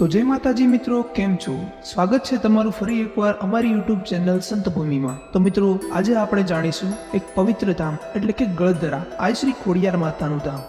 તો જય માતાજી મિત્રો, કેમ છો? સ્વાગત છે તમારું ફરી એકવાર અમારી યુટ્યુબ ચેનલ સંતભૂમિમાં. તો મિત્રો, આજે આપણે જાણીશું એક પવિત્ર ધામ, એટલે કે ગળધરા આ શ્રી ખોડિયાર માતાનું ધામ.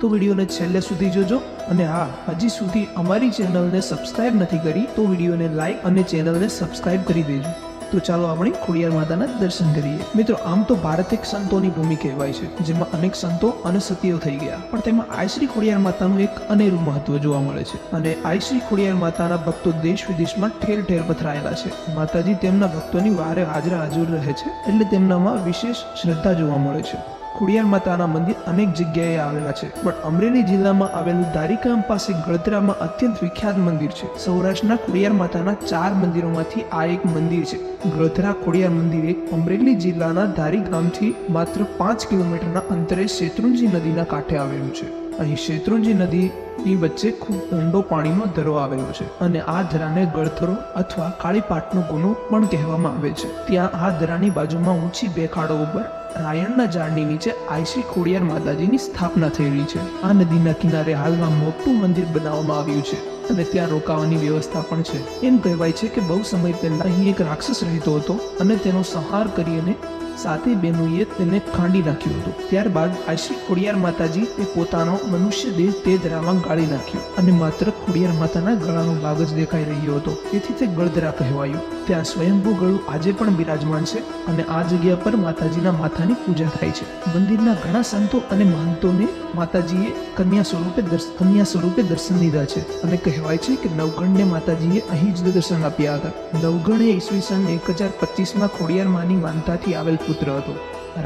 તો વિડીયોને છેલ્લે સુધી જોજો, અને હા, હજી સુધી અમારી ચેનલને સબસ્ક્રાઇબ નથી કરી, તો વિડીયોને લાઈક અને ચેનલને સબસ્ક્રાઇબ કરી દેજો. તો ચાલો આપણે ખોડિયાર માતાના દર્શન કરીએ. મિત્રો, આમ તો ભારત એક સંતોની ભૂમિ કહેવાય છે, જેમાં અનેક સંતો અને સતીઓ થઈ ગયા. પણ તેમાં આયશ્રી ખોડિયાર માતાનું એક અનેરું મહત્વ જોવા મળે છે. અને આયશ્રી ખોડિયાર માતાના ભક્તો દેશ વિદેશમાં ઠેર ઠેર પથરાયેલા છે. માતાજી તેમના ભક્તોની વારે હાજરા હાજર રહે છે, એટલે તેમનામાં વિશેષ શ્રદ્ધા જોવા મળે છે. ખોડિયાર માતાના મંદિર અનેક જગ્યાએ આવેલા છે. પણ અમરેલી જિલ્લામાં આવેલું દારિકામ પાસે ગળતરામાં અત્યંત વિખ્યાત મંદિર છે. સૌરાષ્ટ્રના ખોડિયાર માતાના ચાર મંદિરોમાંથી આ એક મંદિર છે. ગળધરા ખોડિયાર મંદિર અમરેલી જિલ્લાના ધારી ગામથી માત્ર પાંચ કિલોમીટરના અંતરે શેત્રુંજી નદીના કાંઠે આવેલું છે. અહીં શેત્રુંજી નદીની વચ્ચે ખૂબ ઊંડો પાણીનો ધરો આવેલો છે અને આ ધરાને ગળથરો અથવા કાળીપાટનો ગુનો પણ કહેવામાં આવે છે. ત્યાં આ ધરાની બાજુમાં ઊંચી બે ખાડો ઉપર રાયણના ઝાડની નીચે આયશ્રી ખોડિયાર માતાજીની સ્થાપના થયેલી છે. આ નદીના કિનારે હાલમાં મોટું મંદિર બનાવવામાં આવ્યું છે અને ત્યાં રોકાવાની વ્યવસ્થા પણ છે. એમ કહેવાય છે કે બહુ સમય પહેલા અહીં એક રાક્ષસ રહેતો હતો અને તેનો સંહાર કરી અને સાતે બહેનોએ તેને ખાંડી નાખ્યું હતું. ત્યારબાદ આશ્રી ખોડિયાર માતાજી એ પોતાનો મનુષ્ય દેહ તે ધરામાં ગાળી નાખ્યો અને માત્ર ખોડિયાર માતાના ગળાનો ભાગ જ દેખાઈ રહ્યો હતો. તેથી તે ગળધરા કહેવાયું. ત્યાં સ્વયંભૂ ગળું આજે પણ બિરાજમાન છે અને આ જગ્યા પર માતાજીના માથાની પૂજા થાય છે. મંદિરના ઘણા સંતો અને મહંતોને માતાજીએ કન્યા સ્વરૂપે કન્યા સ્વરૂપે દર્શન દીધા છે અને કહેવાય છે કે નવગણને માતાજીએ અહીં જ દર્શન આપ્યા હતા. નવગણ એ ઈસવીસન એક હજાર પચીસમાં ખોડિયાર માની માનતાથી આવેલ પુત્ર હતો.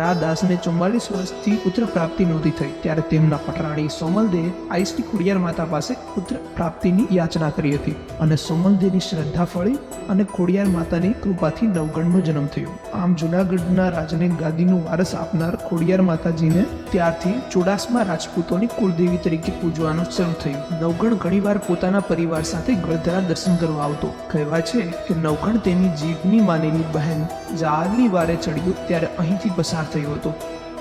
રાદાસને ચુમ્માલીસ વર્ષથી પુત્ર પ્રાપ્તિ નહોતી થઈ. ત્યારે તેમના પટરાણી સોમલદેએ આઈસની ખોડિયાર માતા પાસે પુત્ર પ્રાપ્તિની યાચના કરી હતી અને સોમલદેની શ્રદ્ધા ફળી અને ખોડિયાર માતાની કૃપાથી નવગણનો જન્મ થયો. આમ જુનાગઢના રાજને ગાદીનું વારસ આપનાર ખોડિયાર માતાજીને ત્યારથી ચોડાસમા રાજપૂતોની કુળદેવી તરીકે પૂજવાનું શરૂ થયું. નવગણ ઘણીવાર પોતાના પરિવાર સાથે ગળધરા દર્શન કરવા આવતો. કહેવાય છે કે નવગણ તેની જીભની માનેલી બહેન જારની વારે ચડ્યો ત્યારે અહીંથી પસાર થયો હતો.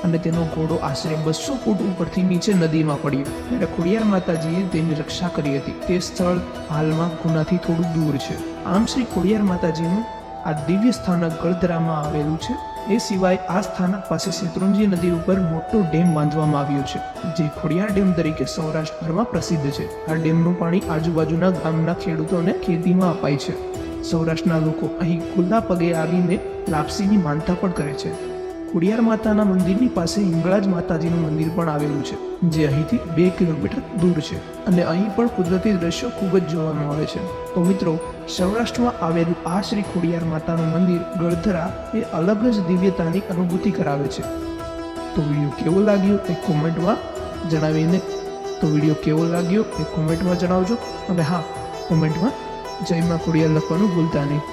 અને તેનો ઘોડો આશરે બસો ફૂટ ઉપરથી નીચે નદીમાં પડ્યો. ત્યારે ખોડિયાર માતાજીએ તેની રક્ષા કરી હતી. તે સ્થળ હાલમાં ગુનાથી થોડું દૂર છે. આમ શ્રી ખોડિયાર માતાજીનું આ દિવ્ય સ્થાનક ગળધરામાં આવેલું છે. એ સિવાય આ સ્થાનક પાસે શેત્રુંજી નદી ઉપર મોટો ડેમ બાંધવામાં આવ્યો છે, જે ખોડિયાર ડેમ તરીકે સૌરાષ્ટ્રભરમાં પ્રસિદ્ધ છે. આ ડેમનું પાણી આજુબાજુના ગામના ખેડૂતોને ખેતીમાં અપાય છે. સૌરાષ્ટ્રના લોકો અહીં ખુલ્લા પગે આવીને લાપસીની માનતા પણ કરે છે. ખોડિયાર માતાના મંદિરની પાસે હિંગળાજ માતાજીનું મંદિર પણ આવેલું છે, જે અહીંથી બે કિલોમીટર દૂર છે અને અહીં પણ કુદરતી દ્રશ્યો ખૂબ જ જોવા મળે છે. તો મિત્રો, સૌરાષ્ટ્રમાં આવેલું આ શ્રી ખોડિયાર માતાનું મંદિર ગળધરા એ અલગ જ દિવ્યતાની અનુભૂતિ કરાવે છે. તો વીડિયો કેવો લાગ્યો એ કોમેન્ટમાં જણાવીને, તો વીડિયો કેવો લાગ્યો એ કોમેન્ટમાં જણાવજો. અને હા, કોમેન્ટમાં જય માં ખોડિયાર લખવાનું ભૂલતા નહીં.